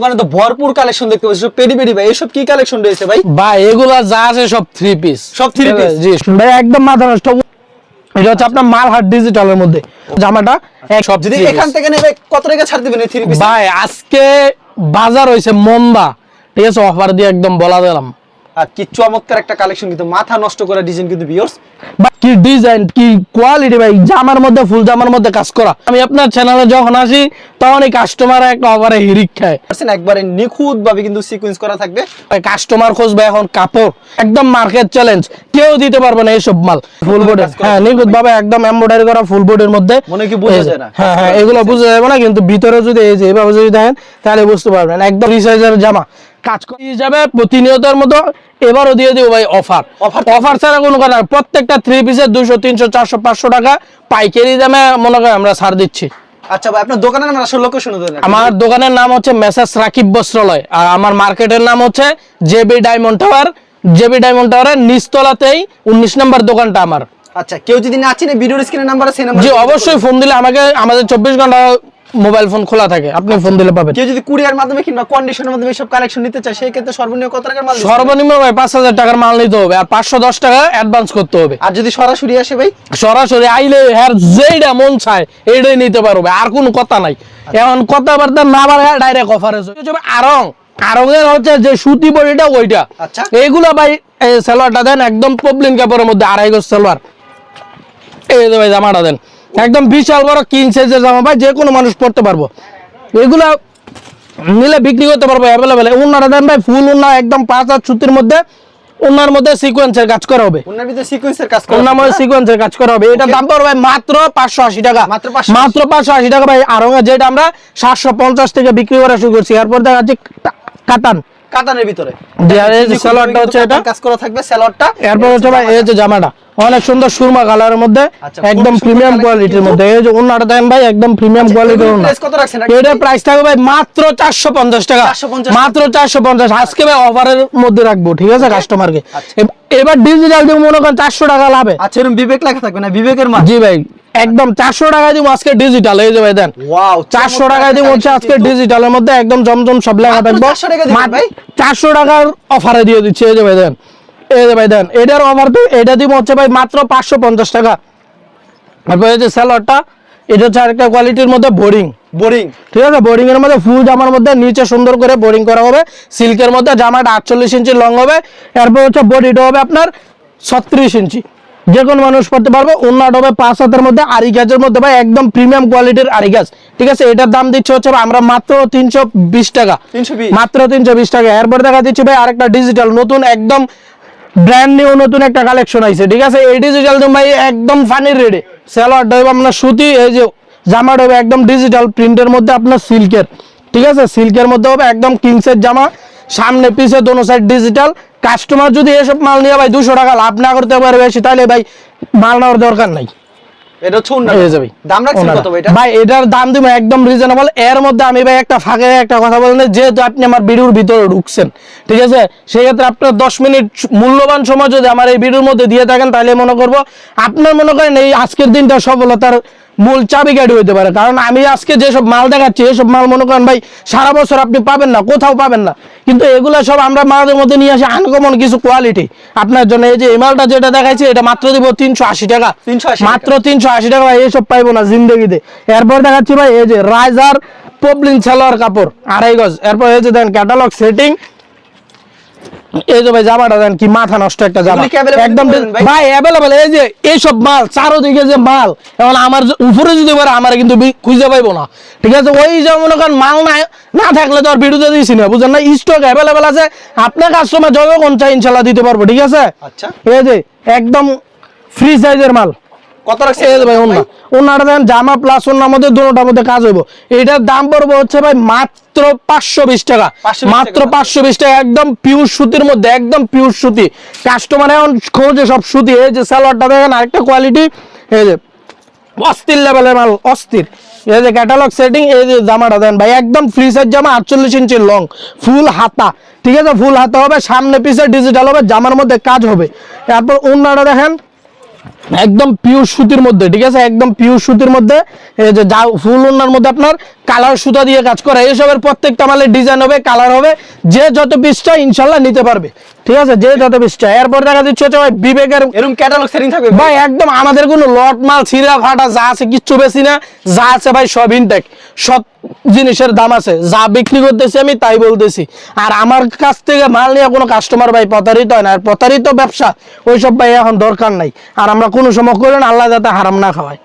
ওখানে তো ভরপুর কালেকশন দেখতে পাচ্ছি। পেডি পেডি ভাই এসব কি কালেকশন রয়েছে ভাই? ভাই এগুলা যা আছে সব থ্রি পিস সব থ্রি পিস জি ভাই একদম মাথা নষ্ট। এটা হচ্ছে আপনার মালহাট ডিজিটালের মধ্যে। জামাটা সব যদি এখান থেকে নেবে কত টাকা ছাড় দিবেন থ্রি পিস ভাই আজকে বাজার হয়েছে মন্দা। ঠিক আছে অফার দিয়ে একদম বলা দিলাম। আর কি চমৎকার একটা কালেকশন কিন্তু মাথা নষ্ট করা ডিজাইন কিন্তু ভিউয়ার্স কি ডিজাইন কি কোয়ালিটি ভাই জামার মধ্যে ফুল জামার মধ্যে কাজ করা। আমি আপনার চ্যানেলে যখন আসি তখন এই কাস্টমার একটা অফারে হিরিক খায়। পারছেন? একবারে নিখুঁত ভাবে কিন্তু সিকোয়েন্স করা থাকবে। কাস্টমার খুঁজবে এখন কাপড়। একদম মার্কেট চ্যালেঞ্জ কেউ দিতে পারবে না এইসব মাল। ফুল বোর্ডের হ্যাঁ নিখুঁত ভাবে একদম এমব্রয়ডারি করা ফুল বোর্ডের মধ্যে। মনে কি বোঝা যায় না? হ্যাঁ হ্যাঁ এগুলো বোঝা যাবে না কিন্তু ভিতরে যদি এই যে এভাবে যদি দেখেন তাহলে বুঝতে পারবেন। একদম রিসাইজের জামা। কাজ করে যাবে প্রতিনিয়তের মতো। এবারও দিয়ে দিব ভাই অফার। অফার ছাড়া কোনো কথা প্রত্যেকটা থ্রি পিসের দুইশো তিনশো চারশো পাঁচশো টাকা পাইকারি দামে মনে করেন আমরা ছাড় দিচ্ছি। আচ্ছা ভাই আপনার দোকানের নাম আসলে লোকেশন আমার দোকানের নাম হচ্ছে মেসাস রাকিব বস্ত্রালয়। আর আমার মার্কেটের নাম হচ্ছে JB diamond tower. JB diamond টাওয়ারের নিচতলাতেই উনিশ নম্বর দোকানটা আমার। আচ্ছা কেউ যদি না চিনে ভিডিওর স্ক্রিনের নাম্বার আছে নাম্বার জি অবশ্যই ফোন দিলে আমাকে আমাদের চব্বিশ ঘণ্টা মোবাইল ফোন খোলা থাকে। আপনি ফোন দিলে পাবেন। কেউ যদি কুরিয়ার মাধ্যমে কিংবা কন্ডিশনের মাধ্যমে সব কালেকশন নিতে চায় সেই ক্ষেত্রে সর্বনিম্ন কত টাকার মাল সর্বনিম্ন ভাই পাঁচ হাজার টাকার মাল নিতে হবে আর পাঁচশো দশ টাকা অ্যাডভান্স করতে হবে। আর যদি সরাসরি আসে ভাই? সরাসরি আইলে হ্যার যেইটা মন চায় এইটাই নিতে পারবে আর কোনো কথা নাই। এখন কথাবার্তা না বাড়ে ডাইরেক্ট অফার আরং আরং এর হচ্ছে যে সুতি বডিটা ওইটা। আচ্ছা। এইগুলা ভাই সালোয়ারটা দেন একদম পবলিন কাপড়ের মধ্যে আড়াই গজ সালোয়ার। এই ভাই জামাটা দেন। একদম বিশাল বড় কিং সাইজের জামা ভাই যে কোনো মানুষ পড়তে পারব। এগুলা নিলে বিক্রি করতে পারব অ্যাভেলেবেল উন্নাটা দেন ভাই ফুল উন্না একদম পাঁচ সুতির মধ্যে। উন্নার মধ্যে সিকোয়েন্সের কাজ করা হবে। ওনার ভিতরে সিকোয়েন্সের কাজ করা ওর নাম সিকোয়েন্সের কাজ করা হবে। এটা দাম পড়বে মাত্র পাঁচশো আশি টাকা। মাত্র 580 মাত্র পাঁচশো আশি টাকা ভাই। আর যেটা আমরা সাতশো পঞ্চাশ থেকে বিক্রি করা শুরু করছি। এরপর দেখা যাচ্ছে কাতান। কাতানের ভিতরে। যে সালোয়ারটা হচ্ছে এটা। কাজ করা থাকবে সালোয়ারটা এরপর হচ্ছে ভাই এই যে জামাটা। অনেক সুন্দর সুরমা কালারের মধ্যে আচ্ছা, একদম প্রিমিয়াম কোয়ালিটির মধ্যে? এই যে উন্নাটা দেন ভাই একদম প্রিমিয়াম কোয়ালিটির উন্না কত রাখছেন? এটার প্রাইস থাকবে ভাই মাত্র চারশো পঞ্চাশ টাকা। মাত্র চারশো পঞ্চাশ। আজকে ভাই অফারের মধ্যে রাখব ঠিক আছে কাস্টমারকে আচ্ছা। এবার ডিজিটাল দিয়ে মনে করেন চারশো টাকা লাভে। আচ্ছা এরকম বিবেক লেখা থাকবে না? বিবেকের মাল? জি ভাই একদম চারশো টাকা দিব আজকে ডিজিটাল এই যে ভাই দেন। চারশো টাকা দিব হচ্ছে আজকে ডিজিটালের মধ্যে একদম জমজম সব লেখা থাকব। 400? চারশো টাকার অফারে দিয়ে দিচ্ছে এই যে ভাই দেন। এই যে ভাই দেন এটার অফার তো এটা দিব হচ্ছে ভাই মাত্র পাঁচশো পঞ্চাশ টাকা। তারপর এই স্যালাডটা এটা হচ্ছে আরেকটা কোয়ালিটির মধ্যে বোরিং বোরিং ঠিক আছে? বোরিং এর মধ্যে ফুল জামার মধ্যে নিচে সুন্দর করে বোরিং করা হবে। সিল্কের মধ্যে জামাটা আটচল্লিশ ইঞ্চি লং হবে। এরপর হচ্ছে বডিটা হবে আপনার ছত্রিশ ইঞ্চি। যে কোনো মানুষ পড়তে পারবে। উন্নাট হবে পাঁচ হাতের মধ্যে আড়ি গাছের মধ্যে ভাই একদম প্রিমিয়াম কোয়ালিটির আড়ি গাছ। ঠিক আছে? এটার দাম দিচ্ছে হচ্ছে আমরা মাত্র তিনশো বিশ টাকা। মাত্র তিনশো বিশ টাকা। এরপর দেখা দিচ্ছে ভাই আরেকটা ডিজিটাল নতুন একদম ব্র্যান্ড নিউ নতুন একটা কালেকশন আইছে, ঠিক আছে? এই ডিজিটাল ভাই একদম ফানির রেডি স্যালোয়ারটা হবে আপনার সুতি, এই যে জামাটা হবে একদম ডিজিটাল প্রিন্টের মধ্যে আপনার সিল্কের। ঠিক আছে? সিল্কের মধ্যে হবে একদম কিংসের জামা, সামনে পিছে দোনো সাইড ডিজিটাল কাস্টমার যদি এসব মাল নিয়ে ভাই দুশো টাকা লাভ না করতে পারবে বেশি তাহলে ভাই মাল নেওয়ার দরকার নাই। এটা হচ্ছে উন্নত। এই যে ভাই। দাম কত ভাই এটা? ভাই এটার দাম দিব একদম রিজনেবল এর মধ্যে আমি ভাই একটা ফাঁকে একটা কথা বলেন যেহেতু আপনি আমার ভিডিওর ভিতরে ঢুকছেন। ঠিক আছে? সেই ক্ষেত্রে আপনার দশ মিনিট মূল্যবান সময় যদি আমার এই ভিডিওর মধ্যে দিয়ে থাকেন তাহলে মনে করব আপনার মনে করেন এই আজকের দিনটা সফলতার মূল চাবিকাঠি হইতে পারে। কারণ আমি আজকে যেসব মাল দেখাচ্ছি এসব মাল মনে করেন ভাই সারা বছর আপনি পাবেন না কোথাও পাবেন না। কিন্তু এগুলো সব আমরা মালের মধ্যে নিয়ে আসি আনকমন কিছু কোয়ালিটি আপনার জন্য এই যে এই মালটা যেটা দেখাইছি এটা মাত্র দিব তিনশো আশি টাকা। 380 টাকা। মাত্র তিনশো আশি টাকা ভাই এইসব পাইবো না জিন্দগিতে। এরপর দেখাচ্ছি ভাই এই যে রাইজার পবলিন সালোয়ার কাপড় আড়াই গজ। এরপর এই যে দেন ক্যাটালগ সেটিং এই যে ভাই জামাটা দেন কি মাথা নষ্ট একটা জামা। একদম ভাই? অ্যাভেলেবল এই যে এইসব মাল চারোদিকে যে মাল এখন আমার উপরে যদি পারে আমার কিন্তু খুঁজে পাইবো না। ঠিক আছে ওই যে মনে করেন মাল না না থাকলে তো আর ভিডিওতে দিছি না বুঝলেন না? স্টক অ্যাভেলেবেল আছে আপনার কাস্টমার কোন চাই ইনশাল্লাহ দিতে পারব ঠিক আছে? আচ্ছা। এই যে একদম ফ্রি সাইজের মাল। কত যে ভাই ওন্না ওন্নাটা দেন জামা প্লাস ওন্নার মধ্যে দুটোটার মধ্যে কাজ হইব। এটার দাম পড়বে হচ্ছে ভাই মাত্র পাঁচশো বিশ টাকা। মাত্র পাঁচশো বিশ টাকা একদম পিওর সুতির মধ্যে একদম পিওর সুতি। কাস্টমার এখন খোঁজে সব সুতি। এই যে সালোয়ারটা দেখেন আরেকটা কোয়ালিটি এই যে অস্থির লেভেলের মাল অস্থির। এই যে ক্যাটালগ সেটিং এই যে জামাটা দেন ভাই একদম ফ্রি সাইজ জামা আটচল্লিশ ইঞ্চি লং ফুল হাতা। ঠিক আছে? ফুল হাতা হবে সামনে পিছে ডিজিটাল হবে জামার মধ্যে কাজ হবে। তারপর ওন্নাটা দেখেন একদম পিওর সুতির মধ্যে, ঠিক আছে? একদম পিওর সুতির মধ্যে, এই যে যা ফুল ওনার মধ্যে আপনার কালার সুতা দিয়ে কাজ করা, এসবের প্রত্যেকটা মালের ডিজাইন হবে কালার হবে, যে যত পিসটা ইনশাল্লাহ নিতে পারবে। ঠিক আছে যে যত চাই এরপর দেখা দিচ্ছে হচ্ছে ভাই বিবেকের এরকম ক্যাটালগ সেটিং থাকবে ভাই। একদম আমাদের কোনো লট মাল ছিঁড়া ফাটা যা আছে কিচ্ছু বেশি না। যা আছে ভাই সব ইনটেক সব জিনিসের দাম আছে। যা বিক্রি করতেছি আমি তাই বলতেছি। আর আমার কাছ থেকে মাল নিয়ে কোনো কাস্টমার ভাই প্রতারিত হয় না। আর প্রতারিত ব্যবসা ওইসব ভাই এখন দরকার নাই। আর আমরা কোনো সময় করি না আল্লাহ যাতে হারাম না খাওয়াই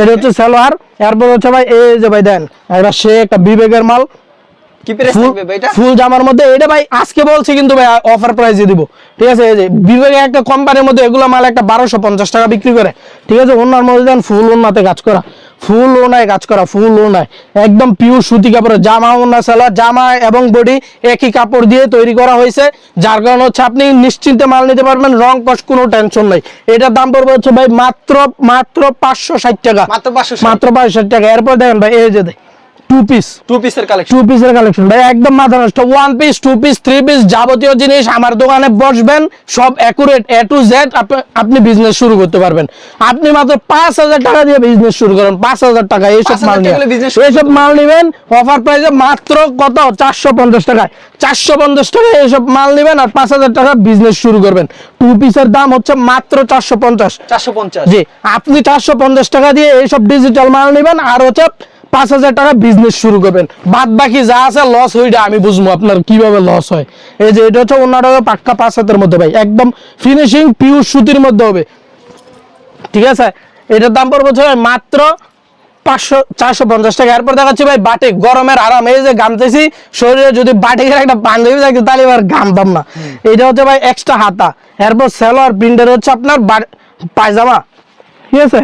এটা হচ্ছে সালোয়ার। এরপর হচ্ছে ভাই এই যে ভাই দেন এটা সে একটা বিবেকের মাল। কি প্রাইস ফুল থাকবে ভাই এটা? ফুল জামার মধ্যে এটা ভাই আজকে বলছি কিন্তু ভাই অফার প্রাইসে দিব। ঠিক আছে এই যে বিবেকে একটা কোম্পানির মধ্যে এগুলো মাল একটা বারোশো পঞ্চাশ টাকা বিক্রি করে। ঠিক আছে ওনার মধ্যে দেন ফুল ওনাতে কাজ করা। ফুল ওনায় কাজ করা ফুল ওনায় একদম পিওর সুতি কাপড় জামা ওনা সালোয়ার জামা এবং বডি একই কাপড় দিয়ে তৈরি করা হয়েছে। যার কারণে হচ্ছে আপনি নিশ্চিন্তে মাল নিতে পারবেন রং কষ্ট কোনো টেনশন নাই। এটার দাম পড়বে হচ্ছে ভাই মাত্র মাত্র পাঁচশো ষাট টাকা। মাত্র 560 মাত্র পাঁচশো ষাট টাকা। এরপর দেখেন ভাই এই যে টু পিস টু পিসের কালেকশন টু পিসের কালেকশন ভাই একদম মাথা নষ্ট one piece two piece three piece যাবতীয় জিনিস আমার দোকানে বসবেন সব অ্যাকুরেট এ টু জেড আপনি বিজনেস শুরু করতে পারবেন। আপনি মাত্র পাঁচ হাজার টাকা দিয়ে বিজনেস শুরু করেন পাঁচ হাজার টাকা এইসব মাল টাকা হলে নিয়ে business শুরু এইসব মাল নেবেন অফার প্রাইসে মাত্র কত? চারশো পঞ্চাশ টাকায়। চারশো পঞ্চাশ টাকায় এইসব মাল নেবেন আর পাঁচ হাজার টাকা বিজনেস শুরু করবেন। টু পিসের দাম হচ্ছে মাত্র চারশো পঞ্চাশ। চারশো পঞ্চাশ। জি আপনি চারশো পঞ্চাশ টাকা দিয়ে এইসব ডিজিটাল মাল নেবেন আর হচ্ছে পাঁচ হাজার টাকা বিজনেস শুরু করবেন। বাদ বাকি যা আছে লস হইটা আমি বুঝব আপনার কীভাবে লস হয়। এই যে এটা হচ্ছে হবে পাক্কা পাঁচ হাতের মধ্যে ভাই একদম ফিনিশিং পিওর সুতির মধ্যে হবে। ঠিক আছে? এটার দাম পড়বে হচ্ছে মাত্র পাঁচশো চারশো পঞ্চাশ টাকা। এরপর দেখাচ্ছি ভাই বাটিক গরমের আরাম। এই যে গামতেছি শরীরে যদি বাটিকের একটা পাঞ্জাবি থাকে তাহলে এবার গামতাম না। এটা হচ্ছে ভাই এক্সট্রা হাতা। এরপর সেলোয়ার প্রিন্টের হচ্ছে আপনার পায়জামা। ঠিক আছে.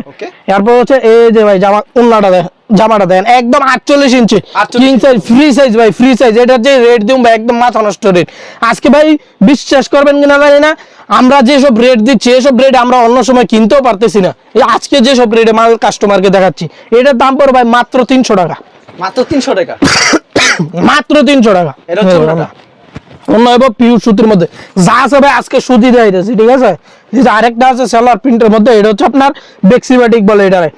এরপর হচ্ছে এই যে ভাই জামা উন্নাটা দেন জামাটা দেন একদম আটচল্লিশ inch. King size free size ভাই ফ্রি সাইজ এটা যে রেট ভাই একদম মাথা নষ্ট রেট আজকে ভাই বিশ্বাস করবেন কিনা জানি না আমরা যেসব রেট দিচ্ছি এসব রেট আমরা অন্য সময় কিনতেও পারতেছি না। আজকে যেসব রেটে মাল কাস্টমারকে দেখাচ্ছি এটার দাম পড়ে ভাই মাত্র তিনশো টাকা। মাত্র তিনশো টাকা। মাত্র তিনশো টাকা। এটা। অন্য এবং পিউর সুতির মধ্যে। যা আছে ভাই আজকে সুতি দেয় ঠিক আছে? এই যে আরেকটা আছে সালোয়ার প্রিন্টের মধ্যে এটা হচ্ছে আপনার বেক্সিবাটিক বলে এটা হবে?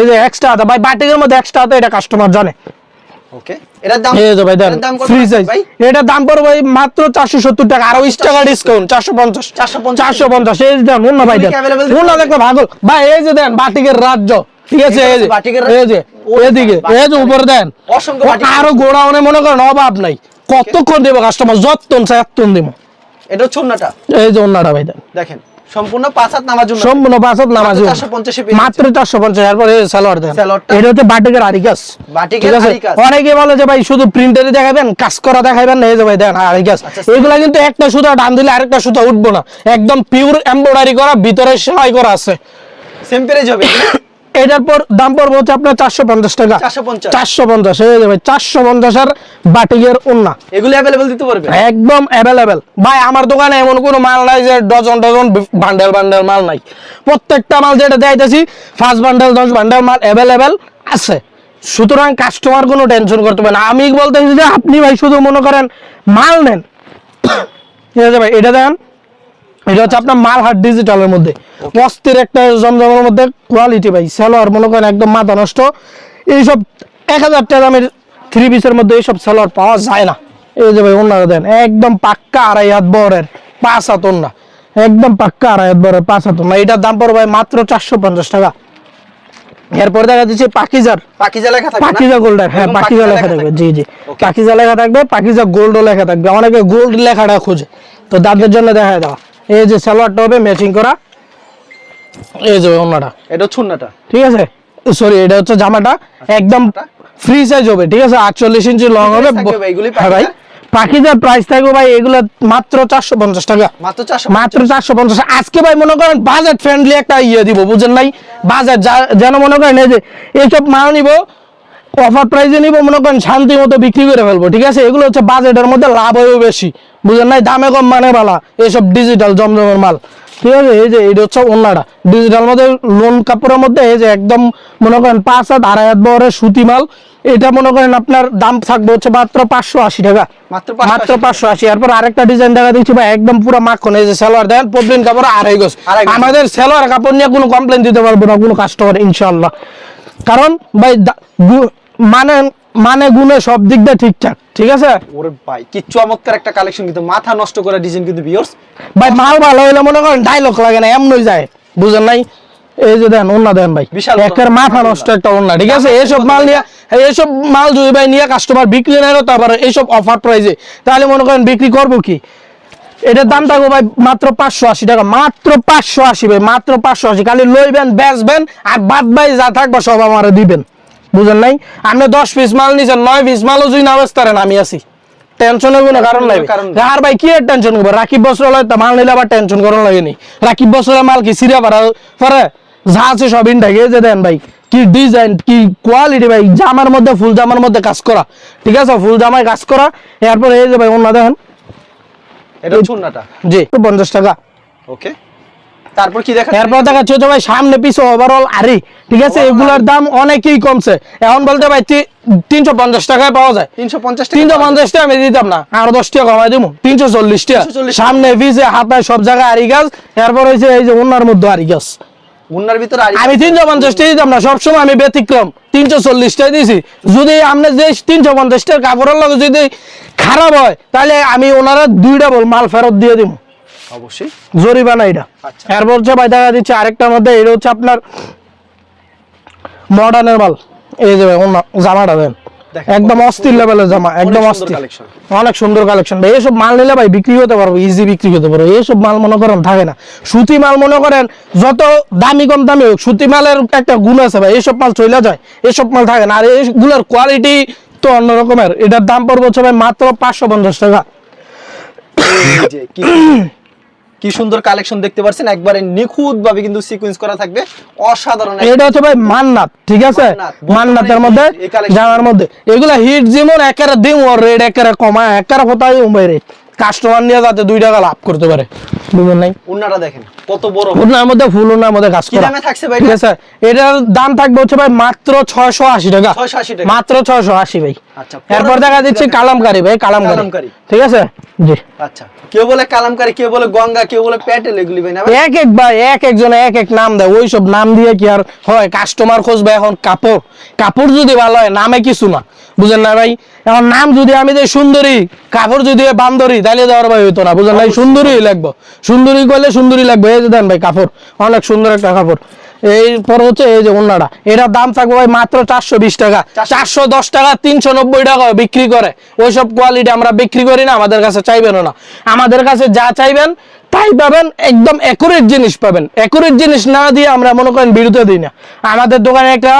এই যে এক্সট্রা ভাই বাটিকের মধ্যে এক্সট্রা এটা কাস্টমার জানে। ওকে এটার দাম এই যে ভাই দাম ফ্রি সাইজ ভাই? দাম পড়বে ভাই মাত্র চারশো সত্তর টাকা আরও বিশ টাকা ডিসকাউন্ট চারশো পঞ্চাশ। 450 এই যে অন্য ভাই দেন। এগুলি কি available? দিতে অন্য পারবে? ভাগল। ভাই এই যে দেন বাটিকের রাজ্য ঠিক আছে? এই যে বাটিকের এই যে এদিকে এই যে উপরে দেন। আরও গোড়াউনে মনে করেন অভাব নাই। কতক্ষণ দেবো কাস্টমার যত্তন চাত্তন দিব। এটা হচ্ছে অন্যটা এই যে অন্যটা ভাই দেখেন সম্পূর্ণ পাঁচ হাত নামার জন্য সম্পূর্ণ পাঁচত নামাজ মাত্র 450 এ পেয়ে মাত্র চারশো পঞ্চাশ এরপরে সালোয়ার দেন। এটা হচ্ছে বাটিকের আরিকাস। বাটিকের আরিকাস। অনেকে বলে যে ভাই শুধু প্রিন্টারে দেখাবেন কাজ করা দেখাবেন না। এই যে ভাই দেন আরিকাস। আচ্ছা, এগুলা কিন্তু একটা সুতা টান দিলে আরেকটা সুতা উঠবো না। একদম পিওর এমব্রয়ডারি করা ভিতরে সেলাই করা আছে। সেম এটার পর দাম পড়বে হচ্ছে আপনার চারশো পঞ্চাশ টাকা। চারশো পঞ্চাশ। এই যে ভাই চারশো পঞ্চাশের বাটিকের ওন্না এগুলি অ্যাভেলেবল দিতে পারবে? একদম অ্যাভেলেবেল ভাই আমার দোকানে এমন কোনো মাল নাই যে ডজন ডজন বান্ডেল বান্ডেল মাল নাই। প্রত্যেকটা মাল যেটা দেখাইতেছি ফার্স্ট বান্ডেল দশ বান্ডেল মাল অ্যাভেলেবেল আছে। সুতরাং কাস্টমার কোনো টেনশন করতে হবে না। আমি বলতেছি যে আপনি ভাই শুধু মনে করেন মাল নেন। ঠিক আছে ভাই এটা দেন। এটা হচ্ছে আপনার মালহাট ডিজিটালের মধ্যে। অস্থির একটা জমজমের মধ্যে কোয়ালিটি ভাই সেলোয়ার মনে করেন একদম মাথা নষ্ট। এইসব এক হাজার টাকা দামের থ্রি পিসের মধ্যে এইসব সেলোয়ার পাওয়া যায় না। এই যে ভাই ওনারা দেন একদম পাক্কা আড়াই হাত বরের পাঁচ হাত ওনা একদম পাক্কা আড়াই হাত বরের পাঁচ হাত ওনা এটার দাম পড়বে ভাই মাত্র চারশো পঞ্চাশ টাকা। এরপর দেখা যাচ্ছে পাকিজার। পাকিজা লেখা থাকবে পাকিজা গোল্ড হ্যাঁ পাকিজা লেখা থাকবে। জি জি। পাকিজা লেখা থাকবে পাকিজা গোল্ডও লেখা থাকবে। অনেকে গোল্ড লেখাটা খোঁজে। তো তাদের জন্য দেখা দেওয়া এই যে সালোয়ারটা হবে ম্যাচিং করা। এই যে অন্যটা এটা অন্যটা ঠিক আছে? সরি এটা হচ্ছে জামাটা। একদম ফ্রি সাইজ হবে ঠিক আছে? আটচল্লিশ ইঞ্চি লং হবে। হ্যাঁ ভাই। পাখিজার প্রাইস থাকবে ভাই এগুলো মাত্র চারশো পঞ্চাশ টাকা। মাত্র চারশো মাত্র চারশো পঞ্চাশ। আজকে ভাই মনে করেন বাজেট ফ্রেন্ডলি একটা ইয়ে দিব বুঝেন নাই? বাজেট যেন মনে করেন এই যে এইসব মাল নিব অফার প্রাইসে নিব মনে করেন শান্তি মতো বিক্রি করে ফেলব ঠিক আছে? এগুলো হচ্ছে বাজেটের মধ্যে লাভ হয়েও বেশি বুঝেন নাই? দামে কম মানে বালা এইসব ডিজিটাল জমজমের মাল ঠিক আছে? এই যে এটা হচ্ছে অন্যটা ডিজিটাল মধ্যে লোন কাপড়ের মধ্যে এই যে একদম মনে করেন পাঁচ হাত আড়াই হাত বহরের সুতি মাল এটা মনে করেন আপনার দাম থাকবে হচ্ছে মাত্র পাঁচশো আশি টাকা। মাত্র পাঁচশো আশি এরপর আরেকটা ডিজাইন দেখা দিচ্ছি ভাই একদম পুরো মাখন এই যে সালোয়ার দেখেন পবলিন কাপড় আড়াই গজ। আমাদের সালোয়ার কাপড় নিয়ে কোনো কমপ্লেন দিতে পারব না কোনো কাস্টমার ইনশাল্লাহ কারণ ভাই মানে মানে গুণে সব দিক দিয়ে ঠিকঠাক ঠিক আছে? ওরে ভাই কি চমৎকার একটা কালেকশন কিন্তু মাথা নষ্ট করা ডিজাইন কিন্তু ভিউয়ার্স ভাই মাল ভালো হইলে মনে করেন ডাইলগ লাগে না এমনই যায় বুঝেন নাই? এই যে দেন ওন্না দেন ভাই। বিশাল একের মাথা নষ্ট একটা ওন্না ঠিক আছে? এইসব মাল নিয়ে এইসব মাল যদি ভাই নিয়ে কাস্টমার বিক্রি নেয় তো আবার এইসব অফার প্রাইজে তাহলে মনে করেন বিক্রি করব কি? এটার দাম থাকবে ভাই মাত্র পাঁচশো আশি টাকা মাত্র পাঁচশো আশি ভাই মাত্র পাঁচশো আশি। খালি লইবেন বেচবেন আর বাদ ভাই যা থাকবে সব আমার দিবেন। বুঝেন নাই? আপনি দশ পিস মাল নিছেন নয় পিস মালও যদি না বেচতারেন আমি আছি। টেনশনের কোনো কারণ নাই কারণ নেই। আর ভাই কি এর টেনশন করব? রাকিব বছর মাল নিলে আবার টেনশন করার লাগেনি রাকিব বছরের মাল কি সিরিয়া পারা পরে যা আছে সব ইন্টাকে যে দেন ভাই কি ডিজাইন কি কোয়ালিটি ভাই জামার মধ্যে ফুল জামার মধ্যে কাজ করা। ঠিক আছে? ফুল জামায় কাজ করা। এরপর এই যে ভাই অন্য দেখেন। এটা চুন্নাটা জি। পঞ্চাশ টাকা। ওকে তারপর কি দেখা এরপর ভাই সামনে পিছে ওভারঅল আরি ঠিক আছে? এগুলোর দাম অনেকই কমছে। এখন বলতে ভাই তিনশো পঞ্চাশ টাকায় পাওয়া যায়। তিনশো পঞ্চাশ তিনশো পঞ্চাশ টাকা আমি দিতাম না আরও দশ টাকা কমাই দিব তিনশো চল্লিশ টাকা। সামনে পিছে হাতায় সব জায়গায় আরি গাছ। এরপর হয়েছে এই যে অন্যার মধ্যে আরি গাছ। ভিতরে আমি তিনশো পঞ্চাশ দিতাম না সবসময় আমি ব্যতিক্রম। তিনশো চল্লিশ টাকা দিয়েছি যদি আপনি যে তিনশো পঞ্চাশ টাকার কাপড়ের লগে যদি খারাপ হয় তাহলে আমি ওনারা দুইটা বল মাল ফেরত দিয়ে দিব অবশ্যই। জরিমানা এটা। আচ্ছা। এরপর ভাই দেখা দিচ্ছে আরেকটার মধ্যে এটা হচ্ছে আপনার মডার্নের মাল। এই যে জামাটা দেন। একদম অস্থির লেভেলের জামা একদম অস্থির। অনেক সুন্দর কালেকশন ভাই এইসব মাল নিলে ভাই বিক্রি হতে পারব ইজি বিক্রি হতে পারব। এইসব মাল মনে করেন থাকে না। সুতি মাল মনে করেন যত দামি কম দামি হোক সুতি মালের একটা গুণ আছে ভাই এইসব মাল চলে যায় এইসব মাল থাকে না। আর এইগুলোর কোয়ালিটি তো অন্য রকমের। এটার দাম পড়বে হচ্ছে ভাই মাত্র পাঁচশো পঞ্চাশ টাকা। কি সুন্দর কালেকশন দেখতে পাচ্ছেন একবারে নিখুঁত ভাবে কিন্তু সিকোয়েন্স করা থাকবে। অসাধারণ এটা হচ্ছে ভাই মান্নাত ঠিক আছে? মান্নাতের মধ্যে জামার মধ্যে। এগুলা হিট যেমন একেবারে দিম ওর রেট একেবারে কমা একেবারে কোথায় উমাই রেট কাস্টমার নিয়ে যাতে দুই টাকা লাভ করতে পারে। বুঝলেন নাই? উন্নাটা দেখেন কত বড় ওনার মধ্যে ফুল ওনার মধ্যে কাজ কি করা। দামে থাকছে ভাই ঠিক আছে? এটার দাম থাকবে হচ্ছে ভাই মাত্র ছয়শো আশি টাকা। 680 টাকা। মাত্র ছয়শো আশি ভাই। আচ্ছা, এরপর দেখা দিচ্ছে দেখেন। কালামকারি ভাই কালামকারি। কালামকারী। ঠিক আছে? জি। আচ্ছা কেউ বলে কালামকারী কেউ বলে গঙ্গা কেউ বলে প্যাটেল এগুলি ভাই না এক এক ভাই এক একজনে এক এক নাম দেয় ওই সব নাম দিয়ে কি আর হয়? কাস্টমার খুঁজবে এখন কাপড়। কাপড় যদি ভালো হয় নামে কিছু না। বুঝেন না ভাই? এখন নাম যদি আমি যে সুন্দরী কাপড় যদি বান্দরি তাহলে দেওয়ার ভাই হইতো না। বুঝেন ভাই? সুন্দরী লাগবে। সুন্দরী করলে সুন্দরী লাগবে। এই যে দেন ভাই কাপড়। অনেক সুন্দর একটা কাপড়। এরপর হচ্ছে এই যে অন্যটা এটার দাম থাকবে ভাই মাত্র চারশো বিশ টাকা। চারশো দশ টাকা তিনশো নব্বই টাকা বিক্রি করে। ওইসব কোয়ালিটি আমরা বিক্রি করি না আমাদের কাছে চাইবেনও না। আমাদের কাছে যা চাইবেন তাই পাবেন একদম একুরেট জিনিস পাবেন। একুরেট জিনিস না দিয়ে আমরা মনে করেন বিরুদ্ধে দিই না। আমাদের দোকানে একটা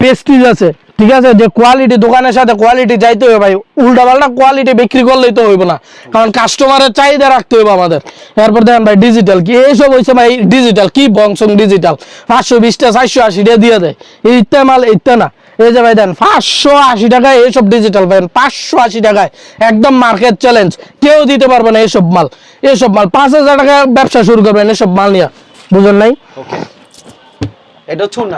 পেস্টিজ আছে। ঠিক আছে, যে কোয়ালিটি দোকানের সাথে কোয়ালিটি যাইতে হবে ভাই, উল্টা পাল্টা কোয়ালিটি বিক্রি করলেই তো হইব না। কারণ কাস্টমারের চাহিদা রাখতে হবে আমাদের। এরপর দেখেন ভাই ডিজিটাল কি? এইসব হয়েছে ভাই ডিজিটাল কি? বংশং ডিজিটাল পাঁচশো বিশটা, চারশো আশি টাকা দিয়ে দেয়। ইত্যা মাল ইত্যা না। এই যে ভাই দেন পাঁচশো আশি টাকায় এইসব ডিজিটাল পাবেন পাঁচশো আশি টাকায় একদম মার্কেট চ্যালেঞ্জ কেউ দিতে পারবে না এইসব মাল। এইসব মাল, পাঁচ হাজার টাকা ব্যবসা শুরু করবেন এসব মাল নিয়ে। বুঝলেন নাই ওকে এটা হচ্ছে উন্না না?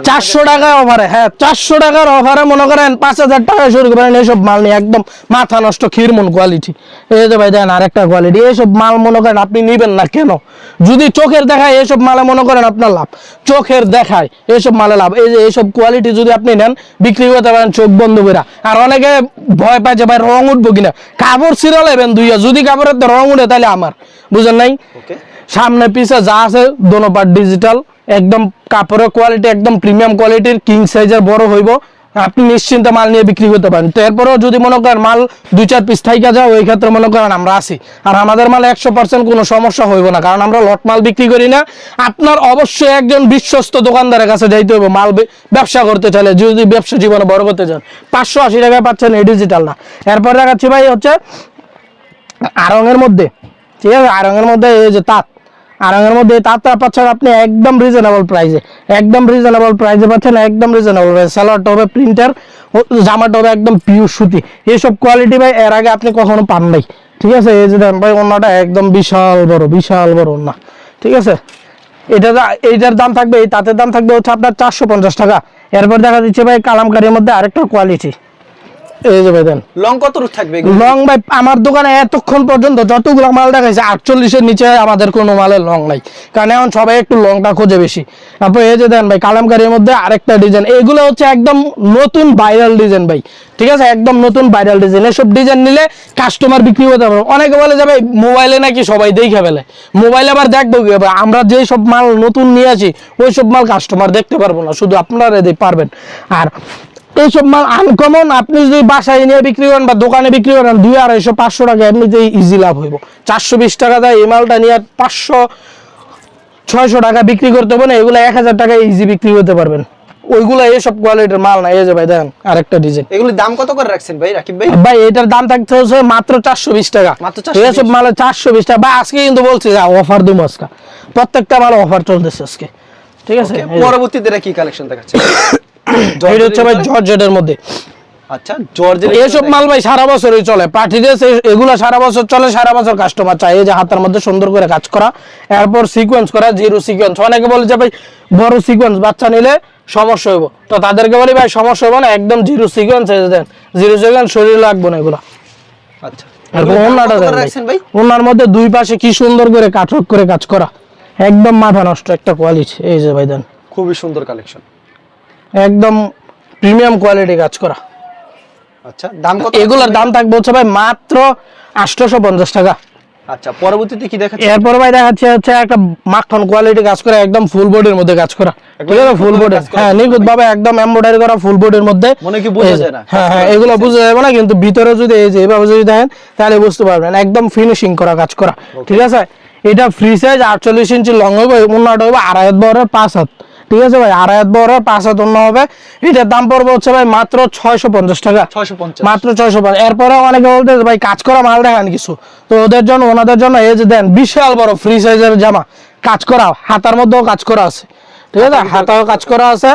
চারশো টাকার অফারে হ্যাঁ চারশো টাকার অফারে মনে করেন পাঁচ হাজার টাকা শুরু করেন এইসব মাল নিয়ে একদম মাথা নষ্ট ক্ষীরমন কোয়ালিটি এই যে ভাই দেন আরেকটা কোয়ালিটি এইসব মাল মনে করেন আপনি নিবেন না কেন? যদি চোখের দেখায় এইসব মালে মনে করেন আপনার লাভ। চোখের দেখায় এইসব মালে লাভ। এই যে এইসব কোয়ালিটি যদি আপনি নেন বিক্রি করতে পারেন চোখ বন্ধ করে আর অনেকে ভয় পায় যে ভাই রং উঠবো কিনা। কাপড় ছিঁড়া লেবেন দুইয়া যদি কাপড়ের রং উঠে তাহলে আমার। বুঝেন নাই? সামনে পিছে যা আছে দোনো পার্ট ডিজিটাল একদম কাপড়ের কোয়ালিটি একদম প্রিমিয়াম কোয়ালিটির কিং সাইজের বড় হইব। আপনি নিশ্চিন্তে মাল নিয়ে বিক্রি করতে পারেন। তো এরপরেও যদি মনে করেন মাল দুই চার পিস থাইকা যায়, ওই ক্ষেত্রে মনে করেন আমরা আছি। আর আমাদের মাল একশো পার্সেন্ট কোনো সমস্যা হইব না, কারণ আমরা লট মাল বিক্রি করি না। আপনার অবশ্যই একজন বিশ্বস্ত দোকানদারের কাছে যাইতে হবে মাল ব্যবসা করতে চাইলে, যদি ব্যবসা জীবনে বড় করতে চান। পাঁচশো আশি টাকায় পাচ্ছেন এই ডিজিটাল না। এরপর দেখাচ্ছি ভাই হচ্ছে আরঙের মধ্যে। ঠিক আছে? আরঙের মধ্যে এই যে তাঁত। আরঙের মধ্যে তাঁতটা পাচ্ছেন আপনি একদম রিজনেবল প্রাইসে একদম রিজনেবল প্রাইসে পাচ্ছেন, একদম রিজনেবল প্রাইস সালোয়ারটা হবে প্রিন্টার জামাটা হবে একদম পিওর সুতি। এইসব কোয়ালিটি ভাই, এর আগে আপনি কখনো পান নাই। ঠিক আছে? এই যে ভাই অন্যটা একদম বিশাল বড় বিশাল বড় অন্য ঠিক আছে? এটা এইটার দাম থাকবে, এই তাঁতের দাম থাকবে হচ্ছে আপনার চারশো পঞ্চাশ টাকা। এরপর দেখা দিচ্ছে ভাই, কালামকারির মধ্যে আরেকটা কোয়ালিটি এই যে ভাই দেন। লং কত রুট থাকবে লং ভাই আমার দোকানে এতক্ষণ পর্যন্ত যতগুলো মাল দেখাইছে আটচল্লিশের নিচে আমাদের কোনো মালের লং নাই। কারণ এখন সবাই একটু লংটা খোঁজে বেশি। তারপর এই যে দেন ভাই কালামকারির মধ্যে আরেকটা ডিজাইন এগুলো হচ্ছে একদম নতুন ভাইরাল ডিজাইন ভাই। ঠিক আছে? একদম নতুন ভাইরাল ডিজাইন এসব ডিজাইন নিলে কাস্টমার বিক্রি হতে পারবে। অনেকে বলে যাবে মোবাইলে নাকি সবাই দেখে ফেলে। মোবাইলে আবার দেখব কি? আমরা যে সব মাল নতুন নিয়ে আসি ওই সব মাল কাস্টমার দেখতে পারব না। শুধু আপনারা পারবেন। আর এইসব মাল আনকমন আপনি যদি বাসায় নিয়ে বিক্রি করেন বা দোকানে বিক্রি করেন দুই আড়াইশো পাঁচশো টাকা এমনিতেই ইজি লাভ হইব। চারশো বিশ টাকা দেয় এই মালটা নিয়ে পাঁচশো ছয়শো টাকা বিক্রি করতে হবে না এগুলো এক হাজার টাকা ইজি বিক্রি করতে পারবেন। ওইগুলো এইসব কোয়ালিটির মাল না এই যে ভাই দেখেন আরেকটা ডিজাইন এগুলির দাম কত করে রাখছেন ভাই রাকিব ভাই? ভাই এটার দাম থাকতে হচ্ছে মাত্র চারশো বিশ টাকা। মাত্র 420 এসব মালে চারশো বিশ টাকা। বা আজকে কিন্তু বলছি যে অফার দিব আজকে। প্রত্যেকটা মাল অফার চলতেছে আজকে। ঠিক আছে? পরবর্তীতে কি কালেকশন দেখাচ্ছে? এটা হচ্ছে ভাই জর্জেটের মধ্যে। আচ্ছা জর্জের এসব মাল ভাই সারা বছরই চলে। পার্টি ড্রেস এগুলো সারা বছর চলে সারা বছর কাস্টমার চাই এই যে হাতের মধ্যে সুন্দর করে কাজ করা এরপর সিকোয়েন্স করা জিরো সিকোয়েন্স অনেকে বলে যে ভাই বড় সিকোয়েন্স বাচ্চা নিলে সমস্যা হইব। তো তাদেরকে বলি ভাই সমস্যা হইব না একদম জিরো সিকোয়েন্স দেন। জিরো সিকোয়েন্স শরীর লাগবে না এগুলো। আচ্ছা। ওনার মধ্যে দুই পাশে কি সুন্দর করে কাঠক করে কাজ করা। একদম মাথা নষ্ট একটা কোয়ালিটি এই যে ভাই দেন। খুবই সুন্দর কালেকশন একদম প্রিমিয়াম কোয়ালিটি কাজ করা। আচ্ছা দাম কত? এগুলোর দাম থাকবে হচ্ছে ভাই মাত্র আটশোশো পঞ্চাশ টাকা। আচ্ছা পরবর্তীতে কি দেখাচ্ছে এরপর ভাই দেখাচ্ছে হচ্ছে একটা মাখন কোয়ালিটি কাজ করা একদম ফুল বডির মধ্যে কাজ করা। ঠিক আছে? ফুল বডি হ্যাঁ নিখুঁত ভাবে একদম এমব্রয়ডারি করা ফুল বডির মধ্যে। মনে কি বোঝা যায় না? হ্যাঁ হ্যাঁ এগুলো বোঝা যাবে না কিন্তু ভিতরে যদি এই যে এভাবে যদি দেখেন তাহলে বুঝতে পারবেন একদম ফিনিশিং করা কাজ করা। ঠিক আছে? এটা ফ্রি সাইজ আটচল্লিশ ইঞ্চি লং হবে উন্নাটা হবে আড়াই হাত বহরের পাঁচ হাত। ঠিক আছে ভাই? আড়াই হাত বড় পাঁচ হাত অন্য হবে। এটার দাম পড়বে হচ্ছে ভাই মাত্র ছয়শো পঞ্চাশ টাকা। ছয়শো মাত্র ছয়শো পাঁচ এরপরে অনেকে বলতে ভাই কাজ করা মাল দেখান কিছু। তো ওদের জন্য ওনাদের জন্য এই যে দেন বিশাল বড় ফ্রি সাইজের জামা। কাজ করা হাতার মধ্যেও কাজ করা আছে। ঠিক আছে? হাতাও কাজ করা আছে।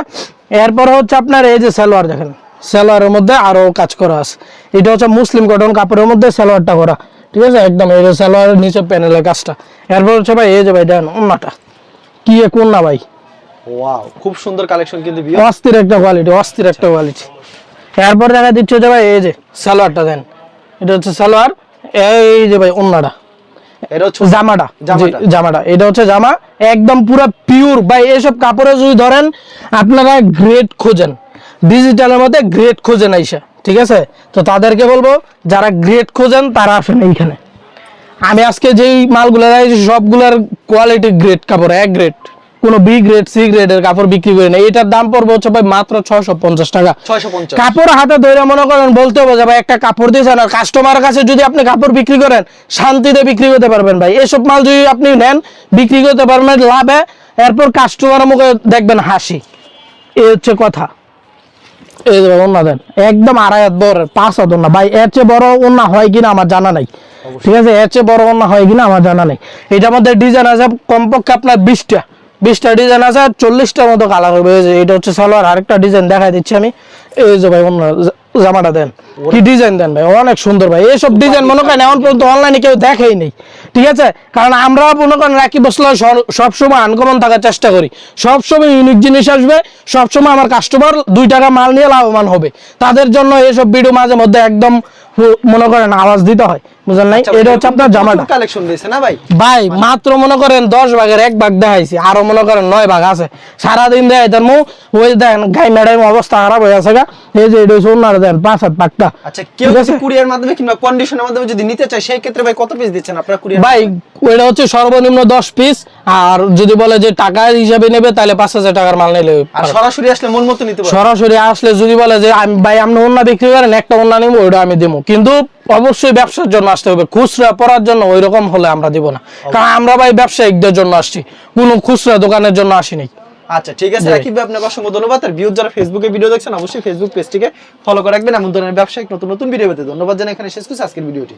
এরপরে হচ্ছে আপনার এই যে সালোয়ার দেখেন সালোয়ারের মধ্যে আরও কাজ করা আছে। এটা হচ্ছে মুসলিম কটন কাপড়ের মধ্যে সালোয়ারটা করা। ঠিক আছে? একদম এই যে সালোয়ারের নিচে প্যানেলের কাজটা। এরপর হচ্ছে ভাই এই যে ভাই দেন অন্যটা কি কোন না ভাই? ওয়াও খুব সুন্দর কালেকশন কিন্তু অস্থির একটা কোয়ালিটি অস্থির একটা কোয়ালিটি এরপর দেখা দিচ্ছে যে ভাই এই যে সালোয়ারটা দেন। এটা হচ্ছে সালোয়ার এই যে ভাই অন্যটা এটা হচ্ছে জামাটা। জামাটা। এটা হচ্ছে জামা একদম পুরো পিওর ভাই এইসব কাপড়ে যদি ধরেন আপনারা গ্রেড খোঁজেন। ডিজিটালের মধ্যে গ্রেড খোঁজেন আইসা ঠিক আছে? তো তাদেরকে বলব যারা গ্রেড খোঁজেন তারা আসেন এইখানে। আমি আজকে যেই মালগুলো সবগুলোর কোয়ালিটি গ্রেড কাপড় এক গ্রেড কোনো বি গ্রেড সি গ্রেডের কাপড় বিক্রি করি না। এটার দাম পড়বে হচ্ছে ভাই মাত্র ছয়শো পঞ্চাশ টাকা। কাপড় হাতে ধরে মনে করেন বলতে হবে যে ভাই একটা কাপড় দিয়েছেন আর কাস্টমারের কাছে যদি আপনি কাপড় বিক্রি করেন শান্তিতে বিক্রি করতে পারবেন ভাই। এসব মাল যদি আপনি নেন বিক্রি করতে পারবেন লাভে। এরপর কাস্টমারের মুখে দেখবেন হাসি। এই হচ্ছে কথা। এই যে দেন। একদম আড়াই হাত বড় পাঁচ হাত ওন্না ভাই এর চেয়ে বড় ওন্না হয় কিনা আমার জানা নাই। ঠিক আছে? এর চেয়ে বড় ওন্না হয় কিনা আমার জানা নেই। এটার মধ্যে ডিজাইন আছে কমপক্ষে আপনার বিশটা। বিশটা ডিজাইন আছে আর চল্লিশটার মতো কালার হবে। এটা হচ্ছে সালোয়ার আরেকটা ডিজাইন দেখাই দিচ্ছি আমি। এই যে ভাই অন্য জামাটা দেন। কি ডিজাইন দেন ভাই? অনেক সুন্দর ভাই। এইসব ডিজাইন মনে করেন এখন পর্যন্ত অনলাইনে কেউ দেখেই নেই। ঠিক আছে? কারণ আমরা মনে করেন রাখি বসলে সবসময় আনকমন থাকার চেষ্টা করি। সবসময় ইউনিক জিনিস আসবে সবসময় আমার কাস্টমার দুই টাকা মাল নিয়ে লাভবান হবে। তাদের জন্য এইসব ভিডিও মাঝে মধ্যে একদম মনে করেন আওয়াজ দিতে হয়। বুঝলেন নাই? এটা হচ্ছে আপনার জামাটা। কালেকশন দিয়েছে না ভাই? ভাই মাত্র মনে করেন দশ ভাগের এক ভাগ দেখাইছি আরও মনে করেন 9 ভাগ আছে। সারাদিন দেয় তার মু ওই দেন গাই ম্যাডাম অবস্থা খারাপ হয়ে আছে গা। এই যে এটা হচ্ছে ওনার দেন পাঁচ হাত পাকটা আচ্ছা কেউ যদি কুরিয়ার মাধ্যমে কিংবা কন্ডিশনের মাধ্যমে যদি নিতে চায় সেই ক্ষেত্রে ভাই কত পিস দিচ্ছেন আপনারা কুরিয়ার ভাই ওইটা হচ্ছে সর্বনিম্ন দশ পিস আর যদি বলে যে টাকা হিসাবে নেবে তাহলে পাঁচ হাজার টাকার মাল নিলে সরাসরি আসলে মন মতো নিতে সরাসরি আসলে যদি বলে যে আমি ভাই আপনি অন্য বিক্রি করেন একটা অন্য নিবো ওইটা আমি দেবো। কিন্তু অবশ্যই ব্যবসার জন্য আসতে হবে। খুচরা পড়ার জন্য ওই রকম হলে আমরা দিব না। কারণ আমরা ভাই ব্যবসায়িকদের জন্য আসছি। কোনো খুচরা দোকানের জন্য আসিনি। আচ্ছা ঠিক আছে। রাকিব ভাই আপনাকে অসংখ্য ধন্যবাদ। আর ভিউজ যারা ফেসবুকে ভিডিও দেখছেন অবশ্যই ফেসবুক পেজটিকে ফলো করে রাখবেন। এমন ধরনের ব্যবসায়িক নতুন নতুন ভিডিও পেতে ধন্যবাদ জানাই। এখানে শেষ করছি আজকের ভিডিওটি